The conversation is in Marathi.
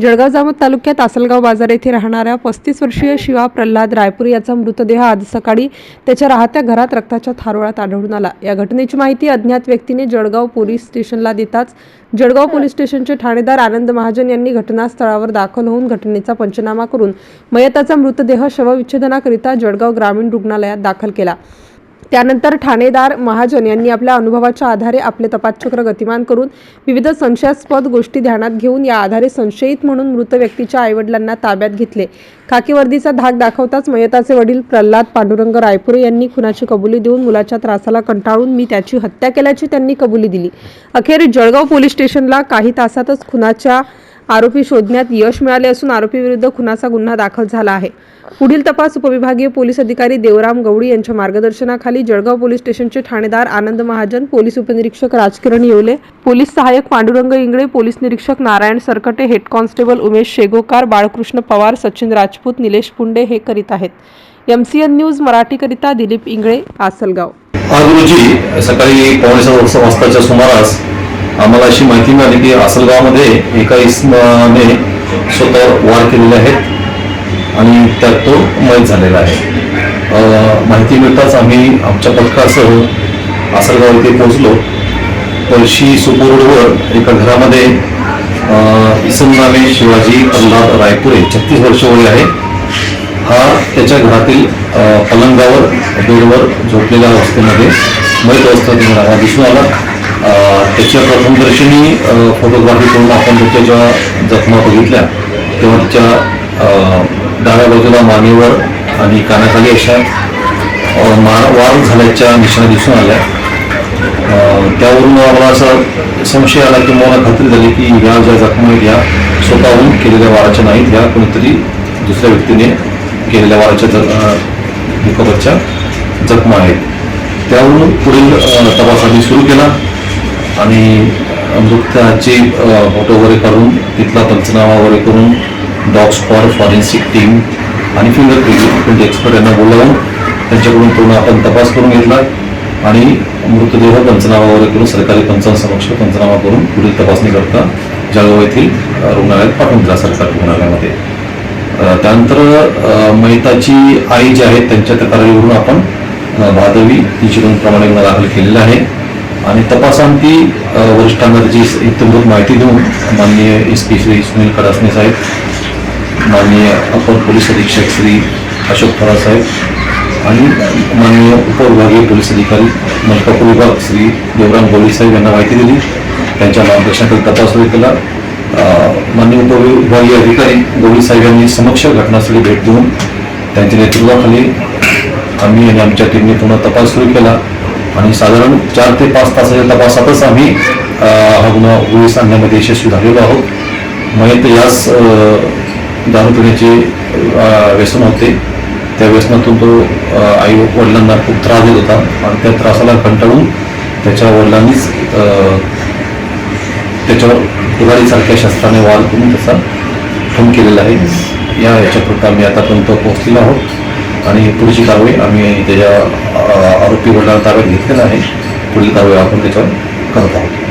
जळगाव जामोद तालुक्यात आसलगाव बाजार येथे राहणाऱ्या पस्तीस वर्षीय शिवा प्रल्हाद रायपूर याचा मृतदेह आज सकाळी त्याच्या राहत्या घरात रक्ताच्या थारोळात आढळून आला. या घटनेची माहिती अज्ञात व्यक्तीने जळगाव पोलीस स्टेशनला देताच जळगाव पोलीस स्टेशनचे ठाणेदार आनंद महाजन यांनी घटनास्थळावर दाखल होऊन घटनेचा पंचनामा करून मयताचा मृतदेह शवविच्छेदनाकरिता जळगाव ग्रामीण रुग्णालयात दाखल केला. त्यानंतर ठाणेदार महाजन यांनी आपल्या अनुभवाच्या आधारे आपले तपासचक्र गतिमान करून विविध संशयास्पद गोष्टी ध्यानात घेऊन या आधारे संशयित म्हणून मृत व्यक्तीच्या आईवडिलांना ताब्यात घेतले. खाकीवर्दीचा धाक दाखवताच मयताचे वडील प्रल्हाद पांडुरंग रायपुरे यांनी खुनाची कबुली देऊन मुलाच्या त्रासाला कंटाळून मी त्याची हत्या केल्याची त्यांनी कबुली दिली. अखेर जळगाव पोलीस स्टेशनला काही तासातच खुनाच्या आरोपी शोधण्यात यश मिळाले असून आरोपीविरुद्ध खुनाचा गुन्हा दाखल झाला आहे. पुढील तपास उपविभागीय पोलीस अधिकारी देवराम गवडी यांच्या मार्गदर्शनाखाली जळगाव पोलीस स्टेशनचे ठाणेदार आनंद महाजन पोलीस उपनिरीक्षक राजकिरण येवले पोलीस सहाय्यक पांडुरंग इंगळे पोलीस निरीक्षक नारायण सरकटे हेड कॉन्स्टेबल उमेश शेगोकार बाळकृष्ण पवार सचिन राजपूत निलेश पुंडे हे करीत आहेत. एमसीएन न्यूज मराठीकरिता दिलीप इंगळे आसलगाव आज रोजी सकाळी पावणे सहा वाजता- वाजताच्या सुमारास आम्हाला अशी माहिती मिळाली की आसलगावमध्ये एका इसमाने स्वतःवर वार केलेले आहेत आणि त्यात तो मयत झालेला आहे. माहिती मिळताच आम्ही आमच्या पथकासह आसलगाव येथे पोहोचलो. पळशी सुपूर रोडवर एका घरामध्ये अं, इसम नामे शिवाजी प्रल्हाद रायपुरे छत्तीस वर्ष वय आहे. हा त्याच्या घरातील पलंगावर बेडवर झोपलेल्या अवस्थेमध्ये मयत अवस्थेत दिसून आला. त्याच्या प्रथमदर्शनी फोटोग्राफी करून आपण त्याच्या जखमा बघितल्या. तेव्हा त्याच्या डाव्या बाजूला मानेवर आणि कानाखाली अशा मार वार झाल्याच्या निशाणा दिसून आल्या. त्यावरून आम्हाला असा संशय आला की मला खात्री झाली की या ज्या जखमा आहेत या स्वतःहून केलेल्या वाराच्या नाहीत. या कोणीतरी दुसऱ्या व्यक्तीने केलेल्या वाराच्या दुखापतच्या जखमा आहेत. त्यावरून पुढील तपासाने तपास आम्ही सुरू केला. आणि मृताचे फोटो वगैरे काढून तिथला पंचनामा वगैरे करून डॉग फॉर फॉरेन्सिक टीम आणि फिंगर प्रिंट एक्सपर्ट यांना बोलावून त्यांच्याकडून पूर्ण आपण तपास करून घेतला आणि मृतदेह पंचनामा वगैरे करून सरकारी पंचांसमक्ष पंचनामा करून पुढील तपासणी करता जळगाव येथील रुग्णालयात पाठवून दिला सरकारी रुग्णालयामध्ये. त्यानंतर अ, मयताची आई जी आहे त्यांच्या तक्रारीवरून आपण अ, भादवी तिची प्रमाणे गुन्हा दाखल केलेला आहे. आणि तपासांती अ, वरिष्ठांना त्याची इत्यंभूत माहिती देऊन माननीय एस पी श्री सुनील खडासने साहेब माननीय अपर पोलीस अधीक्षक श्री अशोक थोरा साहेब आणि माननीय उपविभागीय पोलीस अधिकारी मलकापूर विभाग श्री देवराम गोळी साहेब यांना माहिती दिली. त्यांच्या मार्गदर्शनाखाली तपास सुरू केला. माननीय उपविभागीय अधिकारी गोळी साहेब यांनी समक्ष घटनास्थळी भेट देऊन त्यांच्या नेतृत्वाखाली आम्ही आणि आमच्या टीमने पुन्हा तपास सुरू केला. आणि साधारण चार ते पाच तासाच्या तपासातच आम्ही हा गुन्हा उघडीस आणण्यामध्ये यशस्वी झालेलो आहोत. मयत यास अ, दारू पिण्याचे व्यसन होते. त्या व्यसनातून तो आई वडिलांना खूप त्रास देत होता आणि त्या त्रासाला कंटाळून त्याच्या वडिलांनीच त्याच्यावर कुऱ्हाडीसारख्या शस्त्राने वाल करून त्याचा ठम केलेला आहे. या याच्यापुरतं आम्ही आतापर्यंत पोहोचलेलो आहोत. आणि पुढची कारवाई आम्ही त्याच्या आरोपी वडिलांना ताब्यात घेतलेला आहे. पुढील कारवाई आपण त्याच्यावर करत आहोत.